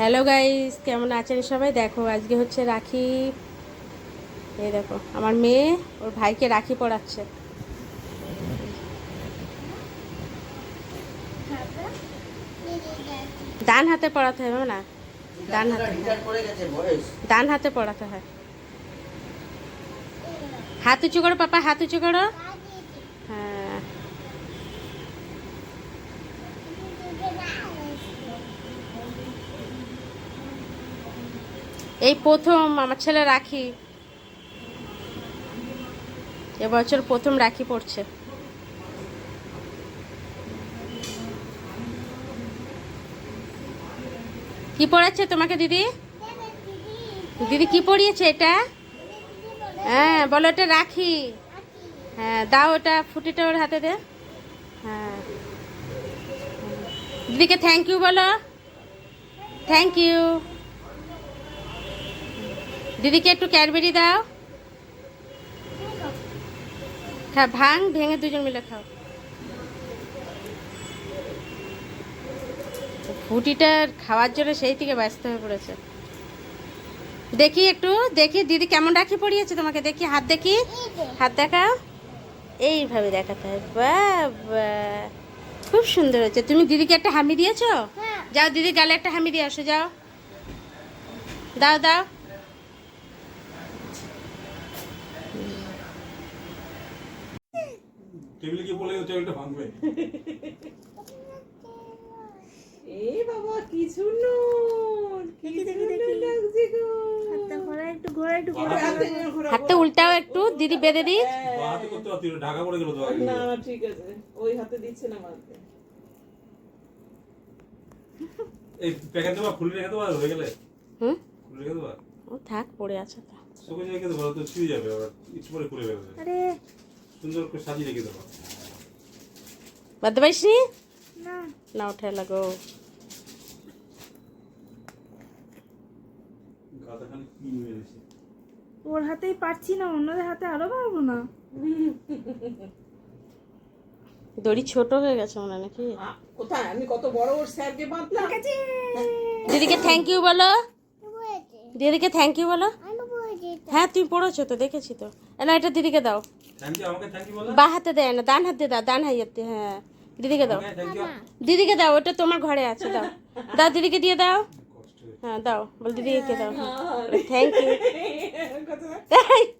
Hello guys কেমন আছেন সবাই? দেখো, আজকে হচ্ছে রাখি। এই দেখো, আমার মেয়ে ওর ভাইকে রাখি পড়াচ্ছে। ডান হাতে পড়াতে হবে, না? ডান হাতে ডান হাতে পড়াতে হয়। হাত উঁচু করো, পাপা, হাত উঁচু করো। এই প্রথম আমার ছেলে রাখি। এবছর প্রথম রাখি পড়ছে। কি পড়াচ্ছে তোমাকে দিদি? দিদি কি পড়িয়েছে এটা? হ্যাঁ বলো এটা রাখি। হ্যাঁ দাও ওটা, ফুটিটা ওর হাতে দে। হ্যাঁ। দিদিকে থ্যাংক ইউ বলো। থ্যাংক ইউ দিদিকে একটু ক্যাডবেরি দাও। হ্যাঁ ভাঙ ভেঙে দুজন মিলে খাও। ফুটিটা খাওয়ার জন্য সেই থেকে ব্যস্ত হয়ে পড়েছে। দেখি একটু দেখি দিদি কেমন রাখি পড়িয়েছে তোমাকে? দেখি হাত দেখি। হাত দেখাও। এইভাবে দেখাতে হয়। বাবা। খুব সুন্দর হয়েছে। তুমি দিদিকে একটা হামি দিয়েছ? যাও দিদি গালে একটা হামি দিয়ে আসো যাও। দাও দাও। টেবিলে গিয়ে বলে টেবিলটা ভাঙবে। এই বাবা কি সুন্দর কি লাগছে গো। হাতটা উল্টাও একটু দিদি বেঁধে বা হাতে করতে পারতি ঢাকা পড়ে গেল তো না ঠিক আছে। ওই হাতে দিচ্ছে না মারতে এই প্যাকেট দেবা খুলে রেখে দেবা হয়ে গেলে। হুম? খুলে রেখে দেবা। ও থাক পড়ে আছে তো। সবুজ রেখে দেবা তো ছিঁড়ে যাবে আবার একটু পরে খুলে বেরোবে। আরে সুন্দর করে সাজিয়ে রেখে দেবা। বাদ পারিস নি। না উঠে লাগো। ওর হাতেই পারছি না অন্যদের হাতে আরও পারব না। দড়ি ছোট হয়ে গেছে মনে হয় নাকি? কোথায়? আমি কত বড় ওর স্যারকে বাঁধলাম। দিদিকে থ্যাংক ইউ বলো। দিদিকে থ্যাংক ইউ বলো। হ্যাঁ তুমি পড়েছো তো দেখেছি তো। এ না এটা দিদিকে দাও। বা হাতে দেয় না ডান হাতে দাও ডান হাতে হ্যাঁ দিদিকে দাও। দিদিকে দাও ওটা তোমার ঘরে আছে দাও। দাও দিদিকে দিয়ে দাও। হ্যাঁ দাও বল দিদিকে দাও। Thank you?